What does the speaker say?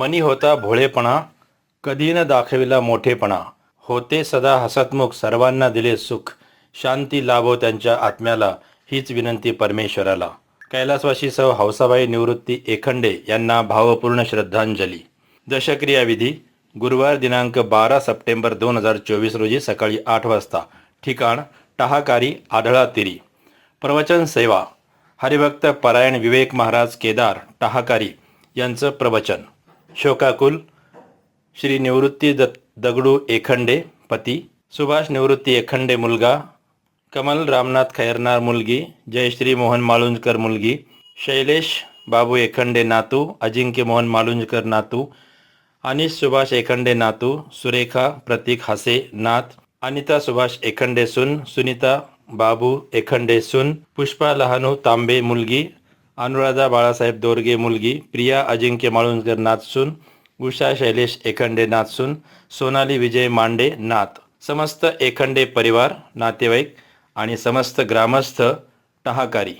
मनी होता भोळेपणा कधी न दाखविला मोठेपणा. होते सदा हसतमुख सर्वांना दिले सुख. शांती लाभो त्यांच्या आत्म्याला हीच विनंती परमेश्वराला. कैलासवासी सौ हौसाबाई निवृत्ती एखंडे यांना भावपूर्ण श्रद्धांजली. दशक्रियाविधी गुरुवार दिनांक बारा सप्टेंबर दोन हजार चोवीस रोजी सकाळी आठ वाजता. ठिकाण टहाकारी आढळा तिरी. प्रवचन सेवा. हरिभक्त परायण विवेक महाराज केदार टहाकारी यांचं प्रवचन. शोकाकुल श्री निवृत्ती द दगडू एखंडे पती सुभाष निवृत्ती एखंडे मुलगा कमल रामनाथ खैरनार मुलगी जयश्री मोहन माळुंजकर मुलगी शैलेश बाबू एखंडे नातू अजिंक्य मोहन मालुंजकर नातू अनिश सुभाष एखंडे नातू सुरेखा प्रतीक हासे नाथ अनिता सुभाष एखंडे सुन सुनीता बाबू एखंडे सुन पुष्पा लहानू तांबे मुलगी अनुराधा बाळासाहेब दोरगे मुलगी प्रिया अजिंक्य माळुंजकर नाचसून उषा शैलेश एखंडे नाचसून सोनाली विजय मांडे नाथ समस्त एखंडे परिवार नातेवाईक आणि समस्त ग्रामस्थ टहाकारी.